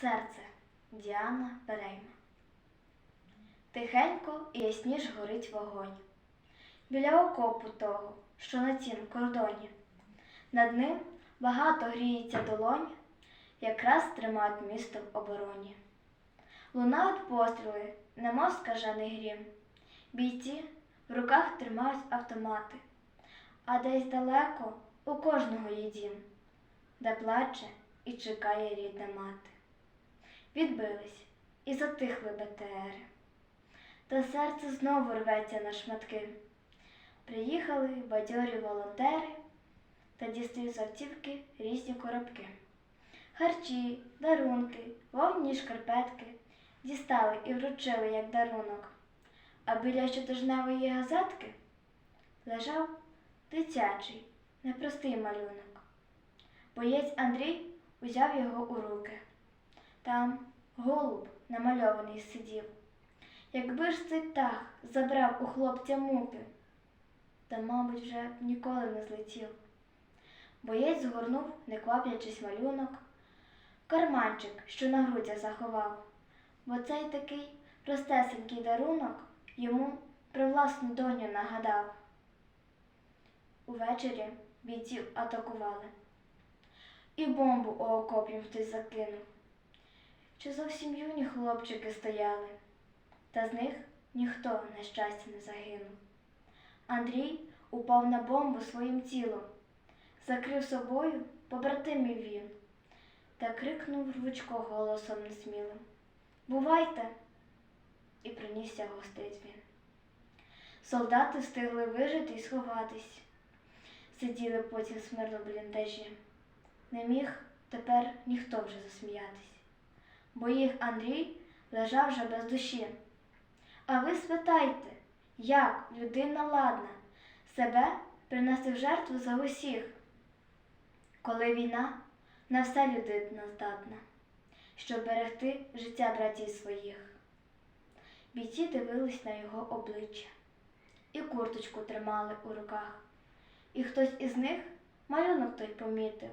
Серце Діана Перейма. Тихенько і ясніш горить вогонь. Біля окопу того, що на тім кордоні. Над ним багато гріється долонь, якраз тримають місто в обороні. Лунають постріли, немов скажений грім. Бійці в руках тримають автомати, а десь далеко у кожного є дім, де плаче і чекає рідна мати. Відбились і затихли БТРи. Та серце знову рветься на шматки. Приїхали бадьорі волонтери та дістають з автівки різні коробки. Харчі, дарунки, вовні шкарпетки дістали і вручили як дарунок. А біля щотижневої газетки лежав дитячий, непростий малюнок. Боєць Андрій узяв його у руки. Там голуб намальований сидів. Якби ж цей птах забрав у хлопця муки, та, мабуть, вже б ніколи не злетів. Боєць згорнув, не кваплячись малюнок, карманчик, що на грудях заховав, бо цей такий простесенький дарунок йому про власну доню нагадав. Увечері бійців атакували, і бомбу у окоп хтось закинув. Чи зовсім юні хлопчики стояли, та з них ніхто, на щастя, не загинув. Андрій упав на бомбу своїм тілом, закрив собою побратимів він та крикнув рвучко голосом несмілим Бувайте! І принісся гостей дзвін. Солдати встигли вижити і сховатись, сиділи потім смирно в бліндажі. Не міг тепер ніхто вже засміятись, бо їх Андрій лежав вже без душі. А ви спитайте, як людина ладна себе принести в жертву за усіх, коли війна на все людина здатна, щоб берегти життя братів своїх. Бійці дивились на його обличчя і курточку тримали у руках. І хтось із них малюнок той помітив,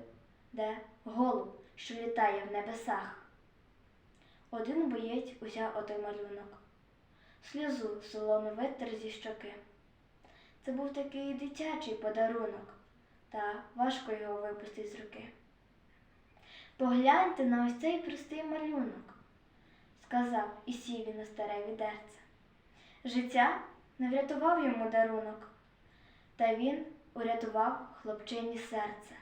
де голуб, що літає в небесах. Один боєць узяв отой малюнок, сльозу солону витер зі щоки. Це був такий дитячий подарунок, та важко його випустити з руки. Погляньте на ось цей простий малюнок, сказав і сів він на старе відерце. Життя не врятував йому дарунок, та він урятував хлопчині серце.